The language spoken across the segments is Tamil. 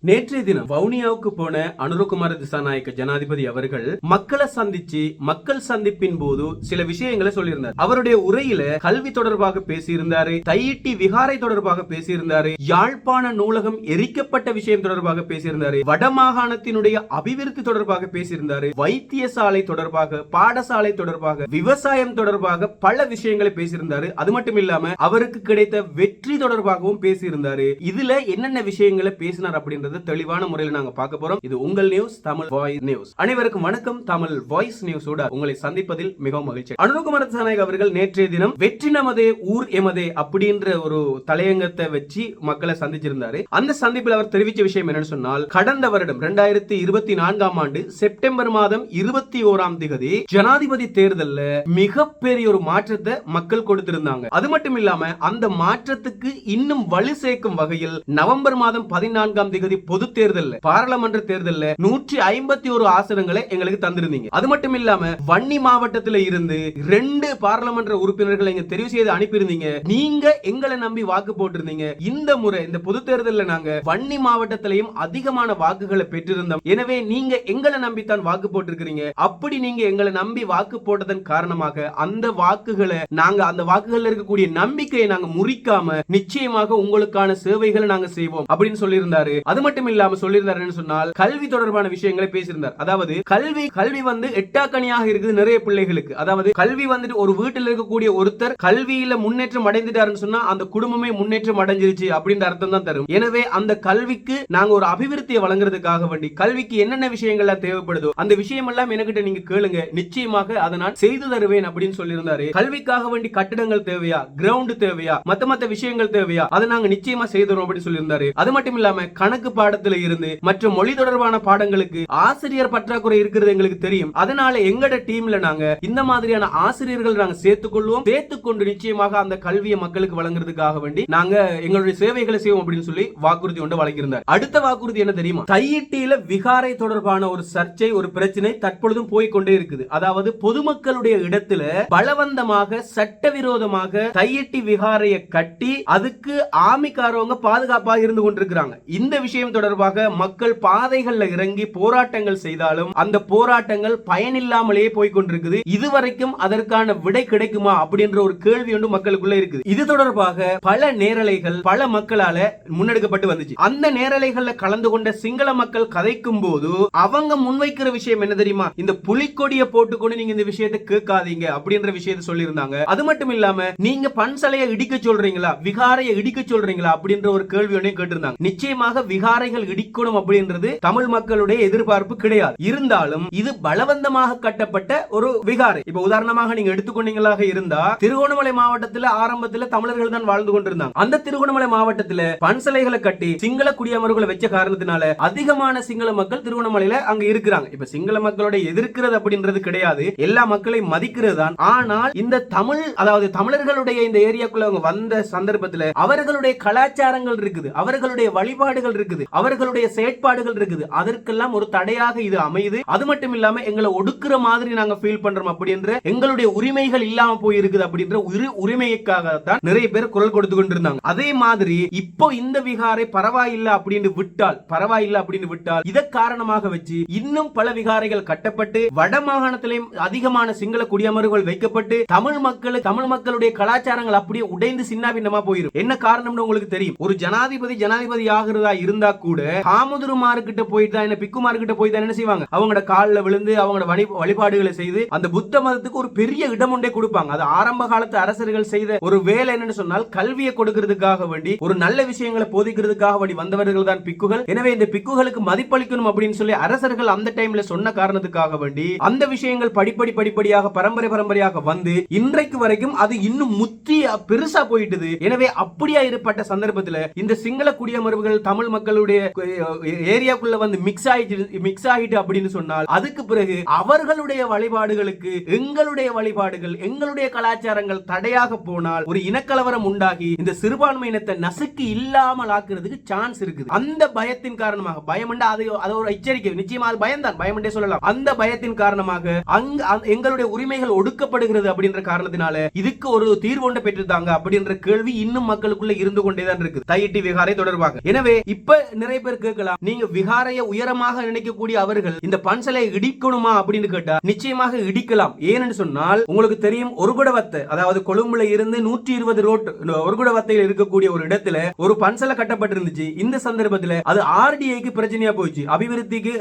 நேற்றைய தினம் வவுனியாவுக்கு போன அனுரகுமார திசாநாயக்க ஜனாதிபதி அவர்கள் மக்களை சந்திச்சு மக்கள் சந்திப்பின் போது சில விஷயங்களை சொல்லியிருந்தார். அவருடைய உரையில கல்வி தொடர்பாக பேசியிருந்தாரு தையிட்டி விகாரை தொடர்பாக பேசியிருந்தாரு யாழ்ப்பாண நூலகம் எரிக்கப்பட்ட விஷயம் தொடர்பாக பேசியிருந்தாரு வடமாகாணத்தினுடைய அபிவிருத்தி தொடர்பாக பேசியிருந்தாரு வைத்தியசாலை தொடர்பாக பாடசாலை தொடர்பாக விவசாயம் தொடர்பாக பல விஷயங்களை பேசியிருந்தாரு. அது மட்டும் இல்லாம அவருக்கு கிடைத்த வெற்றி தொடர்பாகவும் பேசியிருந்தாரு. இதுல என்னென்ன விஷயங்களை பேசினார் அப்படின்றத தெளிவான முறையில் நாங்க பார்க்க போறோம். இது உங்கள் நியூஸ் தமிழ் வாய்ஸ் நியூஸ் அனைவருக்கும் வணக்கம். தமிழ் வாய்ஸ் நியூஸோட உங்களை சந்திப்பதில் மிகவும் மகிழ்ச்சி. அனுகுமார சாநாயக் அவர்கள் நேற்றைய தினம் வெற்றி நமதே ஊர் எமதே அப்படின்ற ஒரு தலையங்கத்தை வச்சு மக்களை சந்திச்சிருந்தாரு. அந்த சந்திப்பில் அவர் தெரிவித்த விஷயம் என்னன்னு சொன்னால் கடந்த வருடம் இரண்டாயிரத்தி இருபத்தி நான்காம் ஆண்டு செப்டம்பர் மாதம் இருபத்தி ஓராம் திகதி ஜனாதிபதி தேர்தலில் மிகப்பெரிய ஒரு மாற்றத்தை மக்கள் கொடுத்திருந்தாங்க. அது மட்டும் இல்லாம அந்த மாற்றத்துக்கு இன்னும் வலு சேர்க்கும் வகையில் நவம்பர் மாதம் பதினான்காம் திகதி பொது தேர்தல்ல பாராளுமன்ற தேர்தல்ல நூற்றி ஐம்பத்தி ஒரு ஆசனங்களை எங்களுக்கு தந்திருந்தீங்க. அது மட்டும் இல்லாம வன்னி மாவட்டத்தில் இருந்து ரெண்டு பாராளுமன்ற உறுப்பினர்களை இங்க தெரிவு செய்து அனுப்பியிருந்தீங்க. நீங்க எங்களை நம்பி வாக்கு போட்டிருந்தீங்க. இந்த முறை இந்த பொது தேர்தலில் நாங்க வன்னி மாவட்டத்திலையும் அதிகமான வாக்குகளை பெற்றிருந்தோம். எனவே நீங்க எங்களை நம்பித்தான் வாக்கு போட்டிருக்கிறீங்க. அப்படி நீங்க எங்களை நம்பி வாக்கு போட்டதன் காரணமாக அந்த வாக்குகளை நாங்க அந்த வாக்குகள்ல இருக்கக்கூடிய நம்பிக்கையை நாங்க முறிக்காம நிச்சயமாக உங்களுக்கான சேவைகளை நாங்க செய்வோம் அப்படின்னு சொல்லியிருந்தாரு. அது மட்டும் இல்லாம சொல்லியிருந்தாருன்னு சொன்னால் கல்வி தொடர்பான விஷயங்களை பேசியிருந்தார். அதாவது கல்வி கல்வி வந்து எட்டாக்கணியாக இருக்குது நிறைய பிள்ளைகளுக்கு. அதாவது கல்வி வந்துட்டு ஒரு வீட்டில் இருக்கக்கூடிய ஒருத்தர் கல்வியில முன்னேற்றம் அடைந்துட்டாருன்னு சொன்னா அந்த குடும்பமே முன்னேற்றம் அடைஞ்சிருச்சு அப்படின்ற அர்த்தம் தான் தரும். எனவே அந்த கல்விக்கு நாங்க ஒரு அபிவிருத்தியை வழங்குறதுக்காக வேண்டி கல்விக்கு என்னென்ன விஷயங்கள்லாம் தேவைப்படுதோ அந்த விஷயம் எல்லாம் என்கிட்ட நீங்க கேளுங்க. நிச்சயமாக அதை நான் செய்து தருவேன் அப்படின்னு சொல்லியிருந்தாரு. கல்விக்காக வேண்டி கட்டிடங்கள் தேவையா? கிரவுண்ட் தேவையா? மத்த மத்த விஷயங்கள் தேவையா? அதை நாங்க நிச்சயமா செய்தோம் அப்படின்னு சொல்லியிருந்தாரு. அது மட்டும் இல்லாம கணக்கு பாடத்துல இருந்து மற்றும் மொழி தொடர்பான பாடங்களுக்கு ஆசிரியர் பற்றாக்குறை இருக்கிறது எங்களுக்கு தெரியும். அதனால எங்கட டீம்ல நாங்க இந்த மாதிரியான ஆசிரியர்கள் நாங்க சேர்த்துக் கொள்வோம். சேர்த்துக்கொள்வோம் சேர்த்துக்கொண்டு நிச்சயமாக அந்த கல்வியை மக்களுக்கு வழங்குறதுக்காக வேண்டி நாங்க எங்களுடைய சேவைகளை செய்வோம் அப்படின்னு சொல்லி வாக்குறுதி கொண்டு வழங்கியிருந்தார். அடுத்த வாக்குறுதி என்ன தெரியுமா? தையிட்டியில விகாரை தொடர்பான ஒரு சர்ச்சை ஒரு பிரச்சனை தற்பொழுதும் போய்க்கொண்டே இருக்குது. அதாவது பொதுமக்களுடைய இடத்துல பலவந்தமாக சட்டவிரோதமாக தையிட்டி விகாரையை கட்டி அதுக்கு ஆமிக்காரவங்க பாதுகாப்பாக இருந்து கொண்டிருக்கிறாங்க. இந்த விஷயம் விஷயம் தொடர்பாக மக்கள் பாதைகள்ல இறங்கி போராட்டங்கள் செய்தாலும் அந்த போராட்டங்கள் பயனில்லாமலேயே போய் கொண்டிருக்குது. இதுவரைக்கும் அதற்கான விடை கிடைக்குமா அப்படின்ற ஒரு கேள்வி ஒன்று மக்களுக்குள்ள இருக்குது. இது தொடர்பாக பல நேரலைகள் பல மக்களால முன்னெடுக்கப்பட்டு வந்துச்சு. அந்த நேரலைகள்ல கலந்து கொண்ட சிங்கள மக்கள் கதைக்கும் போது அவங்க முன்வைக்கிற விஷயம் என்ன தெரியுமா? இந்த புலிக்கொடியை போட்டுக்கொண்டு நீங்க இந்த விஷயத்தை கேட்காதீங்க அப்படின்ற விஷயத்தை சொல்லியிருந்தாங்க. அது மட்டும் இல்லாம நீங்க பன்சலையை இடிக்க சொல்றீங்களா? விகாரையை இடிக்க சொல்றீங்களா அப்படின்ற ஒரு கேள்வி ஒன்றையும் கேட்டிருந்தாங்க. நிச்சயமாக விகார பாறைகள் இடிக்கணும் அப்படின்றது தமிழ் மக்களுடைய எதிர்பார்ப்பு கிடையாது. இருந்தாலும் இது பலவந்தமாக கட்டப்பட்ட ஒரு விகாரை. இப்ப உதாரணமாக நீங்க எடுத்துக்கொண்டீங்களாக இருந்தா திருகோணமலை மாவட்டத்துல ஆரம்பத்துல தமிழர்கள் தான் வாழ்ந்து கொண்டிருந்தாங்க. அந்த திருகோணமலை மாவட்டத்துல பன்சலைகளை கட்டி சிங்கள குடியமர்வுகளை வச்ச காரணத்தினால அதிகமான சிங்கள மக்கள் திருகோணமலையில அங்க இருக்கிறாங்க. இப்ப சிங்கள மக்களோட எதிர்க்கிறது அப்படின்றது கிடையாது. எல்லா மக்களையும் மதிக்கிறது தான். ஆனால் இந்த தமிழ் அதாவது தமிழர்களுடைய இந்த ஏரியாக்குள்ள அவங்க வந்த சந்தர்ப்பத்துல அவர்களுடைய கலாச்சாரங்கள் இருக்குது. அவர்களுடைய வழிபாடுகள் இருக்குது. அவர்களுடைய செயற்பாடுகள் இருக்குது. அதற்கெல்லாம் ஒரு தடையாக இது அமையுது. அது மட்டும் இல்லாம எங்களை ஒடுக்குற மாதிரி நாங்க ஃபீல் பண்றோம் அப்படின்ற எங்களுடைய உரிமைகள் இல்லாம போயிருக்குது அப்படின்ற உரி உரிமைக்காக தான் நிறைய பேர் குரல் கொடுத்து கொண்டிருந்தாங்க. அதே மாதிரி இப்போ இந்த விகாரை பரவாயில்லை அப்படின்னு விட்டால் பரவாயில்லை அப்படின்னு விட்டால் இதை காரணமாக வச்சு இன்னும் பல விகாரைகள் கட்டப்பட்டு வட மாகாணத்திலையும் அதிகமான சிங்கள குடியமர்வுகள் வைக்கப்பட்டு தமிழ் மக்கள் தமிழ் மக்களுடைய கலாச்சாரங்கள் அப்படியே உடைந்து சின்னாபின்னமா போயிடும் என்ன காரணம்னு உங்களுக்கு தெரியும்? ஒரு ஜனாதிபதி ஜனாதிபதி ஆகிறதா இருந்தா இருந்தா கூட காமுதுருமாரு கிட்ட போயிட்டு தான் என்ன பிக்குமார் போய் தான் என்ன செய்வாங்க? அவங்களோட காலில் விழுந்து அவங்களோட வழி வழிபாடுகளை செய்து அந்த புத்த மதத்துக்கு ஒரு பெரிய இடம் ஒன்றே கொடுப்பாங்க. அது ஆரம்ப காலத்து அரசர்கள் செய்த ஒரு வேலை என்னன்னு சொன்னால் கல்வியை கொடுக்கிறதுக்காக வேண்டி ஒரு நல்ல விஷயங்களை போதிக்கிறதுக்காக வேண்டி வந்தவர்கள் தான் பிக்குகள். எனவே இந்த பிக்குகளுக்கு மதிப்பளிக்கணும் அப்படின்னு சொல்லி அரசர்கள் அந்த டைம்ல சொன்ன காரணத்துக்காக வேண்டி அந்த விஷயங்கள் படிப்படி படிப்படியாக பரம்பரை பரம்பரையாக வந்து இன்றைக்கு வரைக்கும் அது இன்னும் முத்தி பெருசா போயிட்டுது. எனவே அப்படியா ஏற்பட்ட சந்தர்ப்பத்தில் இந்த சிங்கள குடியமர்வுகள் தமிழ் மக்கள் அவர்களுடைய ஏரியாக்குள்ள வந்து மிக்ஸ் ஆயிட்டு மிக்ஸ் ஆயிட்டு அப்படின்னு சொன்னால் அதுக்கு பிறகு அவர்களுடைய வழிபாடுகளுக்கு எங்களுடைய வழிபாடுகள் எங்களுடைய கலாச்சாரங்கள் தடையாக போனால் ஒரு இனக்கலவரம் உண்டாகி இந்த சிறுபான்மை இனத்தை நசுக்கி இல்லாமல் ஆக்குறதுக்கு சான்ஸ் இருக்குது. அந்த பயத்தின் காரணமாக பயம் அது அது ஒரு எச்சரிக்கை. நிச்சயமா அது பயம்தான். பயம் சொல்லலாம். அந்த பயத்தின் காரணமாக அங்க எங்களுடைய உரிமைகள் ஒடுக்கப்படுகிறது அப்படின்ற காரணத்தினால இதுக்கு ஒரு தீர்வு ஒன்று பெற்றிருந்தாங்க அப்படின்ற கேள்வி இன்னும் மக்களுக்குள்ள இருந்து கொண்டே தான் இருக்குது. தையிட்டி விகாரை தொடர்பாக. எனவே இப்ப நிறைய பேர் கேட்கலாம். நீங்க விகாரைய உயரமாக நினைக்கக்கூடிய அவர்கள் இந்த பன்சலை இடிக்கணுமா அப்படின்னு கேட்டா நிச்சயமாக இடிக்கலாம். ஏன்னு சொன்னால் உங்களுக்கு தெரியும் ஒரு குடவத்தை அதாவது கொழும்புல இருந்து நூற்றி இருபது ரோட் ஒரு குடவத்தையில் இருக்கக்கூடிய ஒரு இடத்துல ஒரு பன்சலை கட்டப்பட்டிருந்துச்சு. இந்த சந்தர்ப்பத்துல அது ஆர்டிஐக்கு பிரச்சனையா போயிடுச்சு. அபிவிருத்திக்கு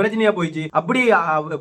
பிரச்சனையா போயிடுச்சு. அப்படி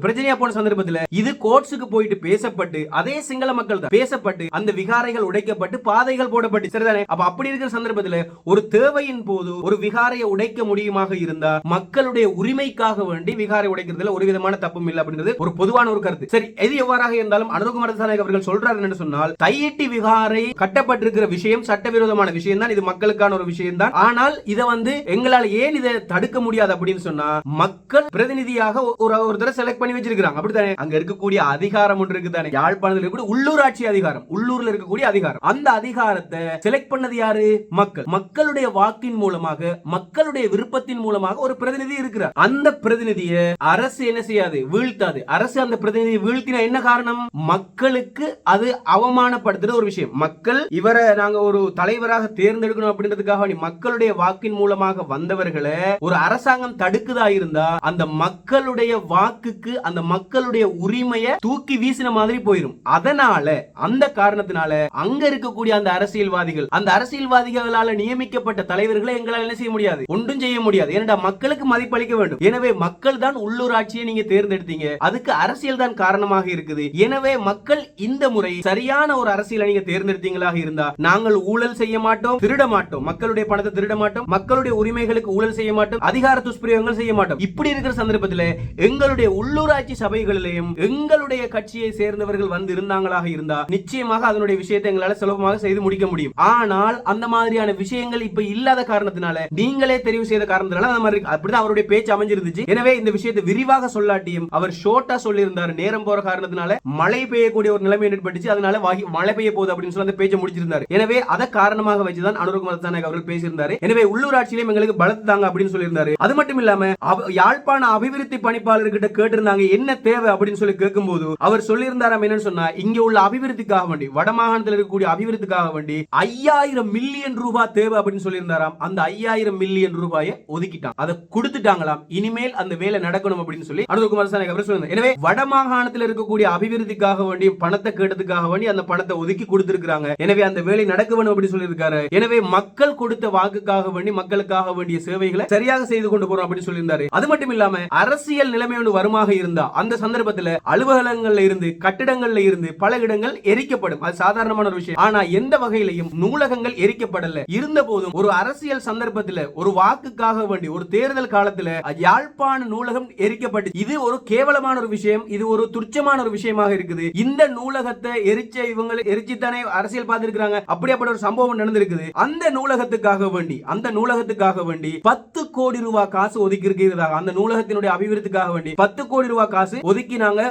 பிரச்சனையா போன சந்தர்ப்பத்துல இது கோர்ட்ஸுக்கு போயிட்டு பேசப்பட்டு அதே சிங்கள மக்கள் தான் பேசப்பட்டு அந்த விகாரைகள் உடைக்கப்பட்டு பாதைகள் போடப்பட்டு. சரிதானே? அப்ப அப்படி இருக்கிற சந்தர்ப்பத்துல ஒரு தேவையின் போது ஒரு விகாரை விகாரையை உடைக்க முடியுமாக இருந்தா மக்களுடைய உரிமைக்காக வேண்டி விகாரை உடைக்கிறதுல ஒரு விதமான தப்பும் இல்லை அப்படின்றது ஒரு பொதுவான ஒரு கருத்து. சரி எது எவ்வாறாக இருந்தாலும் அனுகுமார திசாநாயக் அவர்கள் சொல்றாரு என்று சொன்னால் தையிட்டி விகாரை கட்டப்பட்டிருக்கிற விஷயம் சட்டவிரோதமான விஷயம் தான் இது மக்களுக்கான ஒரு விஷயம் தான் ஆனால் இதை வந்து எங்களால் ஏன் இதை தடுக்க முடியாது அப்படின்னு சொன்னா மக்கள் பிரதிநிதியாக ஒரு ஒருத்தரை செலக்ட் பண்ணி வச்சிருக்காங்க அப்படித்தானே? அங்க இருக்கக்கூடிய அதிகாரம் ஒன்று இருக்குதானே? யாழ்ப்பாணத்தில் இருக்கக்கூடிய உள்ளூராட்சி அதிகாரம். உள்ளூர்ல இருக்கக்கூடிய அதிகாரம். அந்த அதிகாரத்தை செலக்ட் பண்ணது யாரு? மக்கள். மக்களுடைய வாக்கின் மூலமாக மக்கள் மக்களுடைய விருப்பத்தின் மூலமாக ஒரு பிரதிநிதி இருக்கிறார். அந்த பிரதிநிதியை அரசு என்ன செய்யாது? வீழ்த்தாது. அரசு அந்த பிரதிநிதியை வீழ்த்தினா என்ன காரணம்? மக்களுக்கு அது அவமானப்படுத்துற ஒரு விஷயம். மக்கள் இவரை நாங்க ஒரு தலைவராக தேர்ந்தெடுக்கணும் அப்படின்றதுக்காக மக்களுடைய வாக்கின் மூலமாக வந்தவர்களை ஒரு அரசாங்கம் தடுக்குதா இருந்தா அந்த மக்களுடைய வாக்குக்கு அந்த மக்களுடைய உரிமையை தூக்கி வீசின மாதிரி போயிடும் அதனால அந்த காரணத்தினால அங்க இருக்கக்கூடிய அந்த அரசியல்வாதிகள் அந்த அரசியல்வாதிகளால நியமிக்கப்பட்ட தலைவர்களை எங்களால் என்ன செய்ய முடியாது? முடியாது ஒன்றும் செய்ய முடியாது. ஏன்னா மக்களுக்கு மதிப்பளிக்க வேண்டும். எனவே மக்கள் தான் உள்ளூராட்சியை நீங்க தேர்ந்தெடுத்தீங்க. அதுக்கு அரசியல் தான் காரணமாக இருக்குது. எனவே மக்கள் இந்த முறை சரியான ஒரு அரசியலை நீங்க தேர்ந்தெடுத்தீங்களாக இருந்தா நாங்கள் ஊழல் செய்ய மாட்டோம் திருட மாட்டோம். மக்களுடைய பணத்தை திருட மாட்டோம். மக்களுடைய உரிமைகளுக்கு ஊழல் செய்ய மாட்டோம். அதிகார துஷ்பிரயோகங்கள் செய்ய மாட்டோம். இப்படி இருக்கிற சந்தர்ப்பத்தில் எங்களுடைய உள்ளூராட்சி சபைகளிலேயும் எங்களுடைய கட்சியை சேர்ந்தவர்கள் வந்து இருந்தாங்களாக இருந்தா நிச்சயமாக அதனுடைய விஷயத்தை எங்களால் சுலபமாக செய்து முடிக்க முடியும். ஆனால் அந்த மாதிரியான விஷயங்கள் இப்ப இல்லாத காரணத்தினால நீங்கள் தெரிவு செய்த காரணத்தினால அந்த மாதிரி அப்படிதான் அவருடைய பேச்சு அமைஞ்சிருந்துச்சு. எனவே இந்த விஷயத்தை விரிவாக சொல்லாட்டியும் அவர் ஷோர்ட்டா சொல்லியிருந்தார். நேரம் போற காரணத்தினால மழை பெய்யக்கூடிய ஒரு நிலைமை ஏற்பட்டுச்சு. அதனால மழை பெய்ய போகுது அப்படின்னு சொல்லி அந்த பேச்சை முடிச்சிருந்தார். எனவே அதை காரணமாக வச்சுதான் அனுரகுமார் தானே அவர்கள் பேசியிருந்தாரு. எனவே உள்ளூராட்சியிலும் எங்களுக்கு பலத்து தாங்க அப்படின்னு சொல்லியிருந்தாரு. அது மட்டும் இல்லாம யாழ்ப்பாண அபிவிருத்தி பணிப்பாளர் கிட்ட கேட்டிருந்தாங்க என்ன தேவை? அப்படின்னு சொல்லி கேட்கும்போது அவர் சொல்லியிருந்தாராம் என்னன்னு சொன்னா இங்க உள்ள அபிவிருத்திக்காக வேண்டி வடமாகாணத்தில் இருக்கக்கூடிய அபிவிருத்திக்காக வேண்டி ஐயாயிரம் மில்லியன் ரூபாய் தேவை அப்படின்னு சொல்லியிருந்தாராம். அந்த ஐயாயிரம் மில்லியன் மில்லியன் ரூபாயை ஒதுக்கிட்டான் அதை கொடுத்துட்டாங்களாம். இனிமேல் அந்த வேலை நடக்கணும் அப்படின்னு சொல்லி அனுதகுமார் குமாரசாமி அவர் சொல்லுங்க எனவே வடமாகாணத்தில் இருக்கக்கூடிய அபிவிருத்திக்காக வேண்டி பணத்தை கேட்டதுக்காக வேண்டி அந்த பணத்தை ஒதுக்கி கொடுத்திருக்காங்க எனவே அந்த வேலை நடக்க வேணும் அப்படின்னு சொல்லியிருக்காரு. எனவே மக்கள் கொடுத்த வாக்குக்காக வேண்டி மக்களுக்காக வேண்டிய சேவைகளை சரியாக செய்து கொண்டு போறோம் அப்படின்னு சொல்லியிருந்தாரு. அது மட்டும் இல்லாம அரசியல் நிலைமை ஒன்று வருமாக இருந்தா அந்த சந்தர்ப்பத்தில் அலுவலகங்கள்ல இருந்து கட்டிடங்கள்ல இருந்து பல இடங்கள் எரிக்கப்படும். அது சாதாரணமான ஒரு விஷயம். ஆனா எந்த வகையிலையும் நூலகங்கள் எரிக்கப்படல. இருந்த போதும் ஒரு அரசியல் சந்தர்ப்பத்தில் ஒரு வாக்குக்காக வேண்டி ஒரு தேர்தல் காலத்துல யாழ்ப்பாண நூலகம் எரிக்கப்பட்டு இது ஒரு கேவலமான ஒரு விஷயம் இது ஒரு துச்சமான ஒரு விஷயமாக இருக்குது. இந்த நூலகத்தை எரிச்ச இவங்க எரிச்சுத்தானே அரசியல் பார்த்திருக்கிறாங்க அப்படியாப்பட்ட ஒரு சம்பவம் நடந்திருக்குது. அந்த நூலகத்துக்காக வேண்டி அந்த நூலகத்துக்காக வேண்டி பத்து கோடி ரூபாய் காசு ஒதுக்கி இருக்கிறதாக அந்த நூலகத்தினுடைய அபிவிருத்திக்காக வேண்டி பத்து கோடி ரூபாய் காசு ஒதுக்கி நாங்க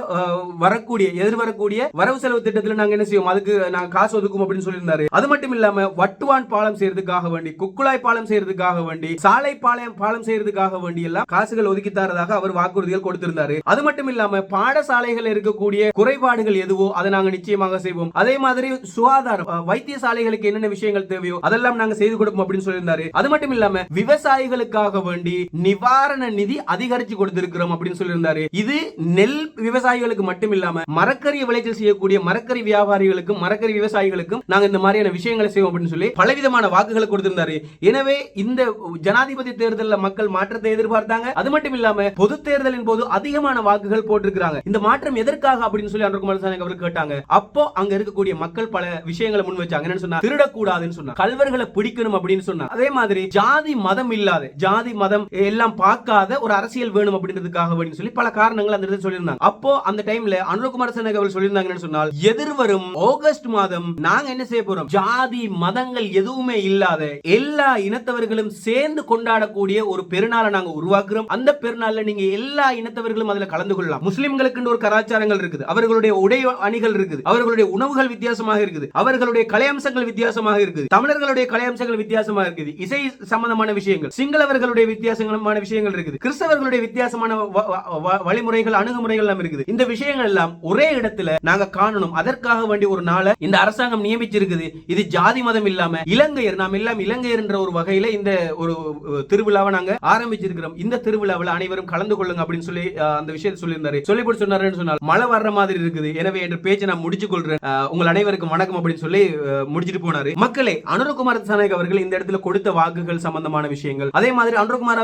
வரக்கூடிய எதிர்வரக்கூடிய வரவு செலவு திட்டத்துல நாங்க என்ன செய்வோம்? அதுக்கு நாங்க காசு ஒதுக்கும் அப்படின்னு சொல்லியிருந்தாரு. அது மட்டும் இல்லாம வட்டுவான் பாலம் செய்யறதுக்காக வேண்டி குக்குழாய் பாலம் செய்யறதுக்காக வேண்டி சாலை பாலம் பாலம் செய்யறதுக்காக வேண்டி எல்லாம் காசுகள் ஒதுக்கி தரதாக அவர் வாக்குறுதிகள் கொடுத்திருந்தாரு. அது மட்டும் இல்லாம பாடசாலைகள் இருக்கக்கூடிய குறைபாடுகள் எதுவோ அதை நாங்க நிச்சயமாக செய்வோம். அதே மாதிரி சுகாதாரம் வைத்தியசாலைகளுக்கு என்னென்ன விஷயங்கள் தேவையோ அதெல்லாம் நாங்க செய்து கொடுப்போம் அப்படின்னு சொல்லியிருந்தாரு. அது மட்டும் இல்லாம விவசாயிகளுக்காக வேண்டி நிவாரண நிதி அதிகரிச்சு கொடுத்திருக்கிறோம் அப்படின்னு சொல்லியிருந்தாரு. இது நெல் விவசாயிகளுக்கு மட்டும் இல்லாம மரக்கறி விளைச்சல் செய்யக்கூடிய மரக்கறி வியாபாரிகளுக்கும் மரக்கறி விவசாயிகளுக்கும் நாங்க இந்த மாதிரியான விஷயங்களை செய்வோம் அப்படின்னு சொல்லி பலவிதமான வாக்குகளை கொடுத்திருந்தாரு. எனவே இந்த ஜனாதிபதி தேர்தலில் மக்கள் மாற்றத்தை எதிர்பார்த்தாங்க. அது மட்டும் இல்லாம பொது தேர்தலின் போது அதிகமான வாக்குகள் போட்டிருக்கிறாங்க. இந்த மாற்றம் எதற்காக அப்படின்னு சொல்லி அனுகுமார் சாணி அவர் கேட்டாங்க. அப்போ அங்க இருக்கக்கூடிய மக்கள் பல விஷயங்களை முன் வச்சாங்க. என்னன்னு சொன்னா திருடக்கூடாதுன்னு சொன்னா கல்வர்களை பிடிக்கணும் அப்படின்னு சொன்னா அதே மாதிரி ஜாதி மதம் இல்லாத ஜாதி மதம் எல்லாம் பார்க்காத ஒரு அரசியல் வேணும் அப்படின்றதுக்காக அப்படின்னு சொல்லி பல காரணங்கள் அந்த இடத்துல சொல்லியிருந்தாங்க. அப்போ அந்த டைம்ல அனுகுமார் சாணி அவர் சொல்லியிருந்தாங்கன்னு சொன்னால் எதிர்வரும் ஆகஸ்ட் மாதம் நாங்க என்ன செய்ய போறோம்? ஜாதி மதங்கள் எதுவுமே இல்லாத எல்லா இனத்தவர்களும் சே சேர்ந்து கொண்டாடக்கூடிய ஒரு பெருநாளை நாங்க உருவாக்குறோம். அந்த பெருநாள்ல நீங்க எல்லா இனத்தவர்களும் அதுல கலந்து கொள்ளலாம். முஸ்லிம்களுக்கு ஒரு கலாச்சாரங்கள் இருக்குது. அவர்களுடைய உடை அணிகள் இருக்குது. அவர்களுடைய உணவுகள் வித்தியாசமாக இருக்குது. அவர்களுடைய கலையம்சங்கள் வித்தியாசமாக இருக்குது. தமிழர்களுடைய கலையம்சங்கள் வித்தியாசமாக இருக்குது. இசை சம்பந்தமான விஷயங்கள் சிங்களவர்களுடைய வித்தியாசமான விஷயங்கள் இருக்குது. கிறிஸ்தவர்களுடைய வித்தியாசமான வழிமுறைகள் அணுகுமுறைகள் எல்லாம் இருக்குது. இந்த விஷயங்கள் எல்லாம் ஒரே இடத்துல நாங்க காணணும். அதற்காக வேண்டி ஒரு நாளை இந்த அரசாங்கம் நியமிச்சிருக்குது. இது ஜாதி மதம் இல்லாம இலங்கையர் நாம் எல்லாம் இலங்கையர் என்ற ஒரு வகையில இந்த ஒரு ஒரு திருவிழாவை நாங்க ஆரம்பிச்சிருக்கிறோம். இந்த திருவிழாவில் அனைவரும் கலந்து கொள்ளுங்க அப்படின்னு சொல்லி அந்த விஷயத்தை சொல்லியிருந்தாரு. சொல்லி போட்டு சொன்னாருன்னு சொன்னால் மழை வர்ற மாதிரி இருக்குது. எனவே என்ற பேச்சை நான் முடிச்சு கொள்றேன். உங்கள் அனைவருக்கும் வணக்கம் அப்படின்னு சொல்லி முடிச்சிட்டு போனாரு. மக்களே அனுரகுமார் திசாநாயக் அவர்கள் இந்த இடத்துல கொடுத்த வாக்குகள் சம்பந்தமான விஷயங்கள். அதே மாதிரி அனுரகுமார்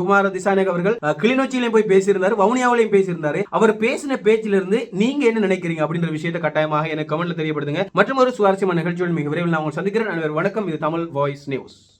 குமார திசாநாயக் அவர்கள் கிளிநொச்சியிலையும் போய் பேசியிருந்தாரு வவுனியாவிலையும் பேசியிருந்தாரு. அவர் பேசின பேச்சிலிருந்து நீங்க என்ன நினைக்கிறீங்க அப்படின்ற விஷயத்தை கட்டாயமாக எனக்கு கமெண்ட்ல தெரியப்படுத்துங்க. மற்றும் ஒரு சுவாரஸ்யமான நிகழ்ச்சியோடு மிக விரைவில் நான் உங்களை சந்திக்கிறேன். வணக்கம். இது தமிழ் வாய்ஸ் நியூஸ்.